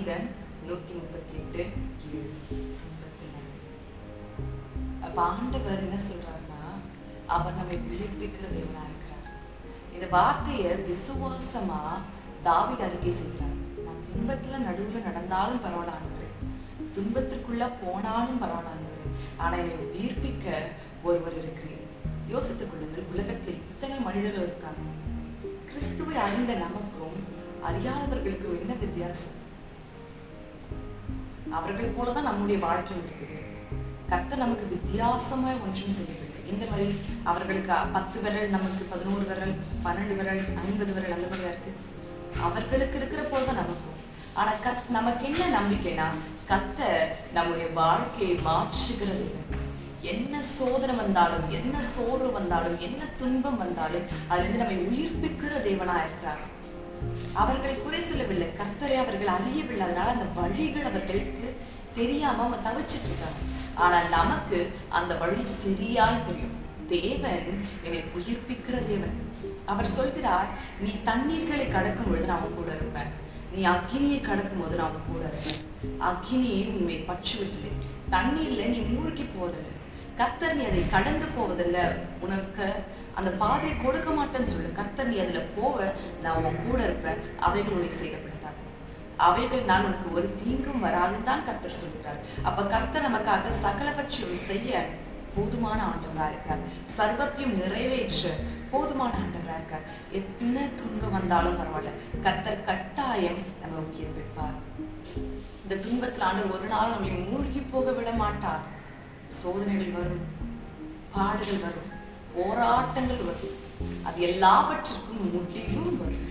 சங்கீதம் நூத்தி முப்பத்தி எட்டு ஏழு முப்பத்தி நாலு ஆண்டவர் என்ன சொல்றாருன்னா அவர் நம்மை உயிர்ப்பிக்கிற தேவனா இருக்கிறார்? இந்த வார்த்தையை விசுவாசமா தாவித அறிக்கை செய்கிறார். நான் துன்பத்துல நடுவுல நடந்தாலும் பரவாயில்ல ஆண்டவரே. துன்பத்திற்குள்ள போனாலும் பரவாயில்ல ஆண்டவரே. ஆனா என்னை உயிர்ப்பிக்க ஒருவர் இருக்கிறேன். யோசித்துக் கொள்ளுங்கள் உலகத்தில் இத்தனை மனிதர்கள் இருக்காங்க. கிறிஸ்துவை அறிந்த நமக்கும் அறியாதவர்களுக்கும் என்ன வித்தியாசம்? அவர்கள் போலதான் நம்முடைய வாழ்க்கையும் இருக்குது. கர்த்தர் நமக்கு வித்தியாசமா ஒன்றும் செய்யவில்லை. இந்த மாதிரி அவர்களுக்கு பத்து விரல் நமக்கு பதினோரு விரல் பன்னெண்டு விரல் ஐம்பது விரல் அந்த மாதிரியா இருக்கு? அவர்களுக்கு இருக்கிற போலதான் நமக்கும். ஆனா கத் நமக்கு என்ன நம்பிக்கைனா கத்தர் நம்முடைய வாழ்க்கையை மாற்றுகிறது என்ன சோதனை வந்தாலும் என்ன சோர்வு வந்தாலும் என்ன துன்பம் வந்தாலும் அதுலேருந்து நம்மை உயிர்ப்பிக்கிற தேவனா இருக்கிறார். அவர்களை குறை சொல்லவில்லை. கர்த்தரை அவர்கள் அறியவில்லை அதனால அந்த வழிகள் அவர்களுக்கு தெரியாம அவங்க தவிச்சிட்டு இருக்காங்க. ஆனா நமக்கு அந்த வழி சரியாய் தெரியும். தேவன் என்னை உயிர்ப்பிக்கிற தேவன். அவர் சொல்கிறார் நீ தண்ணீர்களை கடக்கும் பொழுது நான் கூட இருப்பேன். நீ அக்கினியை கடக்கும் போது நான் கூட இருப்பேன். அக்கினியை உண்மை பற்றுவதில்லை. தண்ணீர்ல நீ மூழ்கி போவதில்லை. கர்த்தர் நீ அதை கடந்து போவதில்லை. உனக்கு அந்த பாதையை கொடுக்க மாட்டேன்னு சொல்லு. கர்த்தர் நீ அதுல போவ நான் உன் கூட இருப்பேன். அவைகள் உன்னை சேதப்படுத்தாது. அவைகள் நான் உனக்கு ஒரு தீங்கும் வராதுன்னு தான் கர்த்தர் சொல்கிறார் அப்ப கர்த்தர் நமக்காக சகலவற்றையும் செய்ய போதுமான ஆண்டவராக இருக்கார். சர்வத்தையும் நிறைவேற்ற போதுமான ஆண்டவராக இருக்கார். என்ன துன்பம் வந்தாலும் பரவாயில்ல. கர்த்தர் கட்டாயம் நம்ம உயிர் வைப்பார் இந்த துன்பத்தில் ஆண்டு ஒரு நாள் நம்மளை மூழ்கி போக விட மாட்டார். சோதனைகள் வரும் பாடுகள் வரும் போராட்டங்கள் வரும். அது எல்லாவற்றிற்கும் முடிவும் வரும்.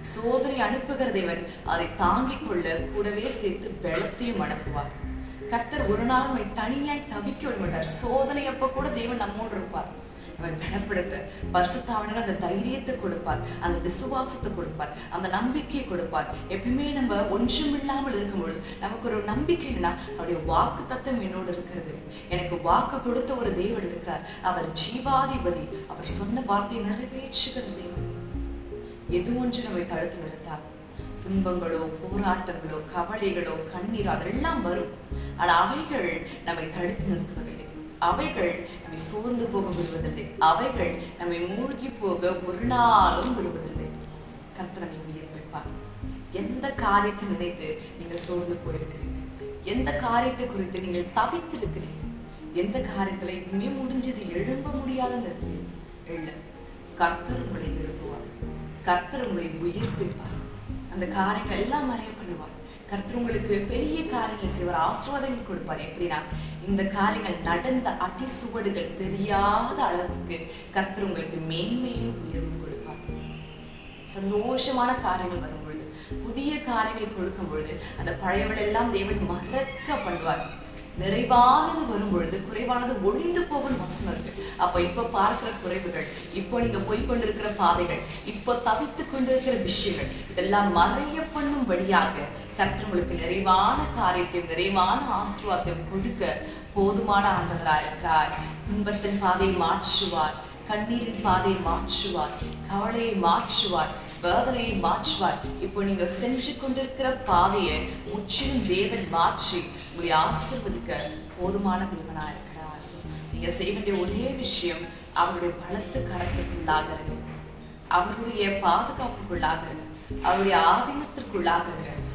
சோதனை அனுப்புகிற தேவன் அதை தாங்கிக் கொள்ள கூடவே சேர்த்து பலத்தையும் அனுப்புவார். கர்த்தர் ஒரு நாள் நம்மை தனியாய் தவிக்க விட மாட்டார். சோதனை அப்ப கூட தேவன் நம்மோடு இருப்பார். பலப்படுத்த பரிசுத்தாவினர் அந்த தைரியத்தை கொடுப்பார் அந்த விசுவாசத்தை கொடுப்பார் அந்த நம்பிக்கையை கொடுப்பார். எப்பயுமே நம்ம ஒன்றுமில்லாமல் இருக்கும் பொழுது நமக்கு ஒரு நம்பிக்கை என்னன்னா அவருடைய வாக்கு தத்துவம் என்னோடு இருக்கிறது. எனக்கு வாக்கு கொடுத்த ஒரு தேவன் இருக்கிறார். அவர் ஜீவாதிபதி. அவர் சொன்ன வார்த்தையை நிறைவேற்றுகிற தேவன். எது ஒன்று நம்மை தடுத்து நிறுத்தாது. துன்பங்களோ போராட்டங்களோ கவலைகளோ கண்ணீரோ அதெல்லாம் வரும். ஆனால் அவைகள் நம்மை தடுத்து நிறுத்துவதில்லை. அவைகள் நம்மை சோர்ந்து போக விடுவதில்லை. அவைகள் நம்மை மூழ்கி போக ஒரு நாளும் விடுவதில்லை. கர்த்தர் நம்மை உயிர்ப்பிப்பார். எந்த காரியத்தை நினைத்து நீங்கள் சோர்ந்து போயிருக்கிறீங்க? எந்த காரியத்தை குறித்து நீங்கள் தவித்திருக்கிறீங்க? எந்த காரியத்துல இனிமே முடிஞ்சது எழும்ப முடியாதுன்னு இருக்கு கர்த்தர் உங்களை எழுப்புவார் கர்த்தர் உங்களை உயிர்ப்பிப்பார். அந்த காரியங்கள் எல்லாம் மறைய பண்ணுவார் கர்த்தர் உங்களுக்கு பெரிய காரியங்களை செய்வார் ஆசீர்வாதங்கள் கொடுப்பார். எப்படின்னா இந்த காரியங்கள் நடந்த அடி சுவடுகள் தெரியாத அளவுக்கு கர்த்தர் உங்களுக்கு மேன்மையும் உயர்வும் கொடுப்பார். சந்தோஷமான காரியங்கள் வரும் பொழுது புதிய காரியங்கள் கொடுக்கும் பொழுது அந்த பழையவள் எல்லாம் தேவன் மறக்க பண்ணுவார். நிறைவானது வரும் பொழுது குறைவானது ஒழிந்து போகும் வசனம் இருக்கு. அப்ப இப்ப பார்க்கிற குறைவுகள் இப்போ நீங்க போய் கொண்டிருக்கிற பாதைகள் இப்போ தவித்து கொண்டிருக்கிற விஷயங்கள் இதெல்லாம் மறைய பண்ணும் வழியாக உங்களுக்கு நிறைவான காரியத்தையும் நிறைவான ஆசீர்வாதத்தையும் கொடுக்க போதுமான ஆண்டவராக இருக்கிறார். துன்பத்தின் பாதையை மாற்றுவார் கண்ணீரின் பாதையை மாற்றுவார் கவலையை மாற்றுவார் வேதனையை மாற்றுவார் இப்போ நீங்க சென்று கொண்டிருக்கிற பாதையை முற்றிலும் தேவன் மாற்றி உங்களை ஆசிர்வதிக்க போதுமான தேவனா இருக்கிறார். நீங்க செய்ய வேண்டிய ஒரே விஷயம் அவருடைய பலத்து கரத்துக்குள்ளாக அவருடைய பாதுகாப்புக்குள்ளாக அவருடைய ஆதீனத்திற்குள்ளாக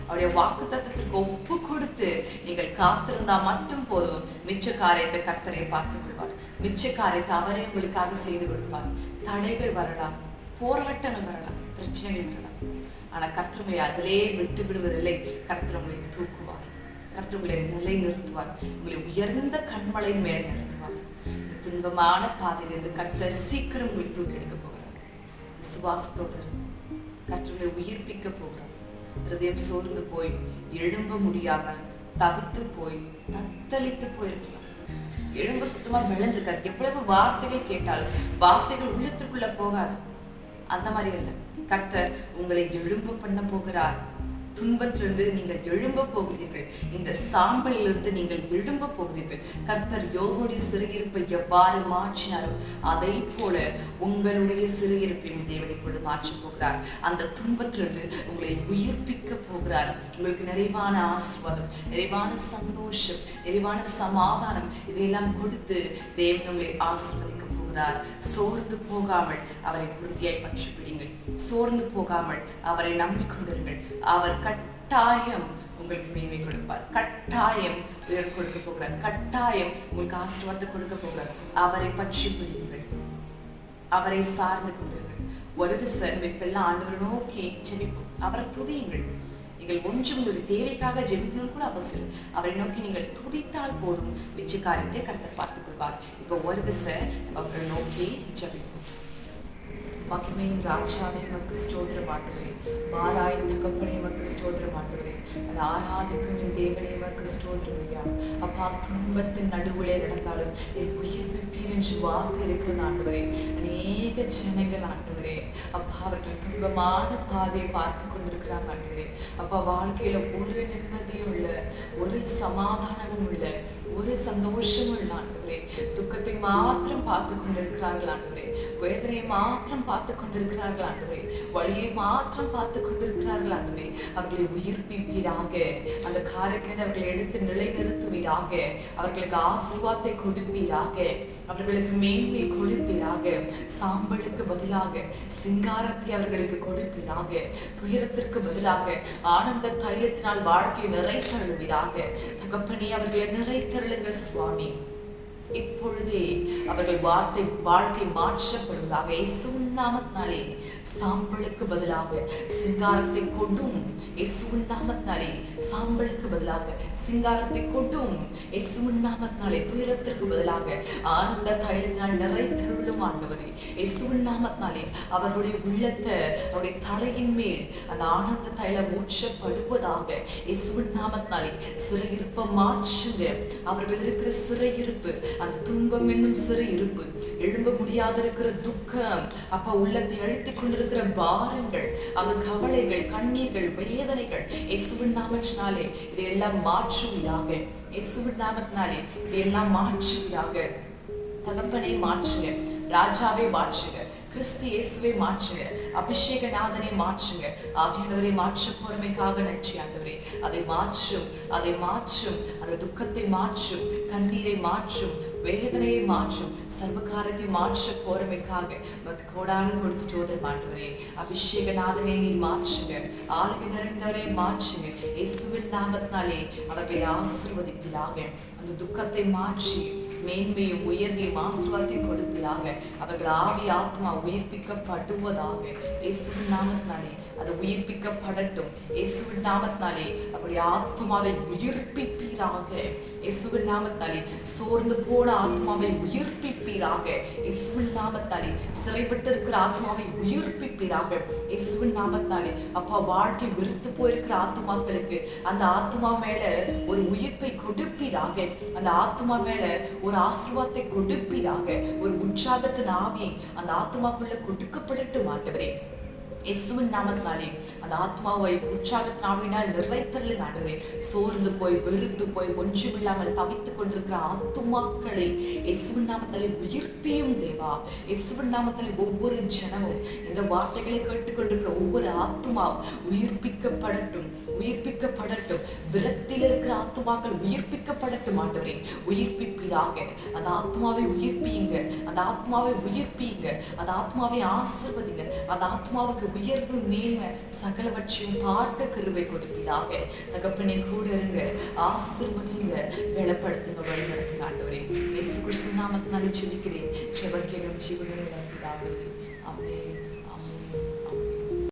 அவருடைய வாக்கு தத்துவத்திற்கு ஒப்பு கொடுத்து நீங்கள் காத்திருந்தா மட்டும் போதும். மிச்ச காரியத்தை கர்த்தரை பார்த்து கொள்வார் மிச்ச காரியத்தை அவரே உங்களுக்காக செய்து கொடுப்பார். தடைகள் வரலாம். போராட்டங்கள் வரலாம். பிரச்சனைகள். வரலாம் ஆனா கர்த்தர் அதிலே விட்டு விடுவதில்லை. கர்த்தர் தூக்குவார். கர்த்தர் நிலை நிறுத்துவார் உங்களை உயர்ந்த கண்மலையின் மேலே நிறுத்துவார். இந்த துன்பமான பாதையிலிருந்து கர்த்தர் சீக்கிரம் உங்களை தூக்கி எடுக்க போகிறார். விசுவாசத்தோடு இருங்க. உயிர்ப்பிக்க போகிறார். ஹிருதயம் சோர்ந்து போய் எழும்ப முடியாம தவித்து போய் தத்தளித்து போயிருக்கலாம். எழும்ப சுத்தமா வெள்ளம் எவ்வளவு வார்த்தைகள் கேட்டாலும் வார்த்தைகள் உள்ளத்திற்குள்ள போகாது. அந்த மாதிரி இல்ல. கர்த்தர் உங்களை எழும்ப பண்ண போகிறார். துன்பத்திலிருந்து நீங்கள் எழும்ப போகிறீர்கள். இந்த சாம்பலிலிருந்து நீங்கள் எழும்ப போகிறீர்கள். கர்த்தர் யோகுடைய சிறையிருப்பை எவ்வாறு மாற்றினாரோ அதை போல உங்களுடைய சிறையிருப்பையும் தேவன் இப்பொழுது மாற்றப் போகிறார். அந்த துன்பத்திலிருந்து உங்களை உயிர்ப்பிக்க போகிறார். உங்களுக்கு நிறைவான ஆசீர்வாதம் நிறைவான சந்தோஷம் நிறைவான சமாதானம் இதையெல்லாம் கொடுத்து தேவன் உங்களை ஆசிர்வதிக்க போகிறார் சோர்ந்து போகாமல் அவரை உறுதியாய் பற்றி பிடிங்கள் சோர்ந்து போகாமல் அவரை நம்பிக்கொண்டிருங்கள். அவர் கட்டாயம் உங்களுக்கு மேன்மை கொடுப்பார். கட்டாயம் உயர் கொடுக்க போகிறார். கட்டாயம் உங்களுக்கு ஆசீர்வாதத்தை கொடுக்க போகிறார். அவரை பற்றி பிடிங்கள் அவரை சார்ந்து கொண்டிருங்கள். ஒரு விசர் வெப்பெல்லாம் ஆண்டவரை நோக்கி ஜெபிப்போம். அவரை துதியுங்கள். நீங்கள் ஒன்றும் உங்களுடைய தேவைக்காக ஜெபிக்கணும்னு கூட அவசியம் அவரை நோக்கி நீங்கள் துதித்தால் போதும். மிச்ச காரியத்தை கருத்தை பார்த்து கொடுப்பார் இப்போ ஒரு விசை அவரை நோக்கி ஜபிப்போம். மகிமையின் ராஜாவை உமக்கு ஸ்தோத்திரம் ஆண்டவரே. மாறாயின் தகப்பனை உமக்கு ஸ்தோத்திரம் ஆண்டவரே. அது ஆராதிக்கும் என் தேவனே உமக்கு ஸ்தோத்திரம் ஐயா. அப்பா துன்பத்தின் நடுவிலே நடந்தாலும் என் உயிர்ப்பிப்பீர் என்று வார்த்தை இருக்கிறது ஆண்டவரே. அநேக ஜனங்கள் ஆண்டவரே. அப்பா அவர்கள் துன்பமான பாதையை பார்த்து கொண்டிருக்கிறாங்க ஆண்டவரே. அப்பா வாழ்க்கையில ஒரு நிம்மதியும் உள்ள ஒரு சமாதானமும் உள்ள ஒரு சந்தோஷமும் இல்லை ஆண்டவரே. துக்கத்தை மாத்திரம் பார்த்து கொண்டிருக்கிறார்கள் ஆண்டவரே. வேதனையை மாத்திரம் பார்த்து கொண்டிருக்கிறார்கள் ஆண்டவரே. வழியை மாத்திரம் பார்த்து கொண்டிருக்கிறார்கள் ஆண்டவரே. அவர்களை உயிர்ப்பிப்பீராக அந்த காரியத்தை அவர்களை எடுத்து நிலைநிறுத்துவீராக. அவர்களுக்கு ஆசீர்வாதத்தை கொடுப்பீராக. அவர்களுக்கு மேன்மை கொடுப்பீராக. சாம்பலுக்கு பதிலாக சிங்காரத்தை அவர்களுக்கு கொடுப்பீராக. துயரத்திற்கு பதிலாக ஆனந்த தைலத்தினால் வாழ்க்கையை நிறைத்தருளுவீராக. தகப்பனே அவர்களை நிறைத்தருளுங்கள் சுவாமி. இப்பொழுதே அவர்கள் வார்த்தை வாழ்க்கை மாற்றப்படுவதாக இயேசுவின் நாமத்தினாலே சாம்பலுக்கு பதிலாக சிங்காரத்தை கொடும் இயேசுவின் நாமத்தினாலே சாம்பலுக்கு பதிலாக சிங்காரத்தை கொட்டும் இயேசுவின் நாமத்தினாலே துயரத்திற்கு பதிலாக ஆனந்த தைலத்தினால் நிறைத்திருளும் ஆண்டவரே. இயேசுவின் நாமத்தினாலே அவர்களுடைய உள்ளத்தை அவருடைய தலையின் மேல் அந்த ஆனந்த தைலம் ஊற்றப்படுவதாக இயேசுவின் நாமத்தினாலே சிறையிருப்பை மாற்றுங்க. அவர்கள் இருக்கிற சிறையிருப்பு அந்த துன்பம் என்னும் சிறு இருப்பு எழும்ப முடியாத இருக்கிற துக்கம் அப்ப உள்ளத்தை அழித்துக் கொண்டிருக்கிற பாரங்கள் அந்த கவலைகள் கண்ணீர்கள் வேதனைகள் இயேசுவின் நாமத்தினாலே இதையெல்லாம் மாற்றுவீராக. இயேசுவின் நாமத்தினாலே இதையெல்லாம் மாற்றுவீராக. தகப்பனை மாற்றுங்க ராஜாவை மாற்றுங்க கிறிஸ்து இயேசுவை மாற்றுங்க அபிஷேகநாதனை மாற்றுங்க ஆவியானவரை மாற்ற பொறுமைக்காக நன்றி ஆண்டவரே. அதை மாற்றும் அதை மாற்றும் அந்த துக்கத்தை மாற்றும் கண்ணீரை மாற்றும் வேதனையை மாற்றும் சர்வகாரத்தை மாற்ற போறமைக்காக உமக்கு கோடான கொடு ஸ்தோதர் மாட்டுவரே அபிஷேகநாதனை நீர் மாற்றுங்க ஆளுகை நிறைந்தவரை மாற்றுங்க. இயேசுவின் நாமத்தினாலே அவர்களை ஆசிர்வதிப்பீராக. அந்த துக்கத்தை மாற்றி மேன்மையை உயர்வையும் ஆசிர்வாதத்தையும் கொடுப்பதாக அவர்கள் ஆவி ஆத்மா உயிர்ப்பிக்கப்படுவதாக இயேசுவின் நாமத்தினாலே. அது உயிர்ப்பிக்கப்படட்டும். இயேசுவின் நாமத்தினாலே அவருடைய ஆத்மாவை உயிர்ப்பிப்பீராக இயேசுவின் நாமத்தாலே சோர்ந்து போன ஆத்மாவை உயிர்ப்பிப்பீராக. இயேசுவின் நாமத்தாலே சிறைப்பட்டு இருக்கிற ஆத்மாவை உயிர்ப்பிப்பீராக. இயேசுவின் நாமத்தாலே அப்பா வாழ்க்கை வெறுத்து போயிருக்கிற ஆத்மாக்களுக்கு அந்த ஆத்மா மேல ஒரு உயிர்ப்பை கொடுப்பீராக. அந்த ஆத்மா மேல ஒரு ஆசீர்வாதத்தை கொடுப்பீராக. ஒரு உற்சாகத்தின் ஆவியை அந்த ஆத்மாக்குள்ள கொடுக்கப்படட்டும் ஆண்டவரே. இயேசுவின் நாமத்தினாலே அந்த ஆத்மாவை உற்சாகத்தினாவினால் ஆவியினால் நிறைத்தல்ல ஆண்டவரே சோர்ந்து போய் வெறுத்து போய் ஒன்றுமில்லாமல் தவித்துக் கொண்டிருக்கிற ஆத்மாக்களை இயேசுவின் நாமத்திலே உயிர்ப்பியும் தேவா. இயேசுவின் நாமத்திலே ஒவ்வொரு ஜனமும் இந்த வார்த்தைகளை கேட்டுக்கொண்டிருக்கிற ஒவ்வொரு ஆத்மா உயிர்ப்பிக்கப்படட்டும் உயிர்ப்பிக்கப்படட்டும். விரக்தியில் இருக்கிற ஆத்மாக்கள் உயிர்ப்பிக்கப்படட்டும் ஆண்டவரே. உயிர்ப்பிப்பீராக. அந்த ஆத்மாவை உயிர்ப்பியுங்க. அந்த ஆத்மாவை உயிர்ப்பியுங்க. அந்த ஆத்மாவை ஆசிர்வதிங்க. அந்த ஆத்மாவுக்கு உயர்வு மேன்மை சகலவற்றையும் பார்க்க கிருபை கொடுப்பீராக. தகப்பனை கூட இருங்க ஆசிர்வதிங்க பலப்படுத்துங்க வழிநடத்துங்க ஆண்டவரே. இயேசு கிறிஸ்து நாமத்தினாலே ஜெபிக்கிறேன். ஜெபக்கேடும் ஜீவனுள்ள பிதாவே.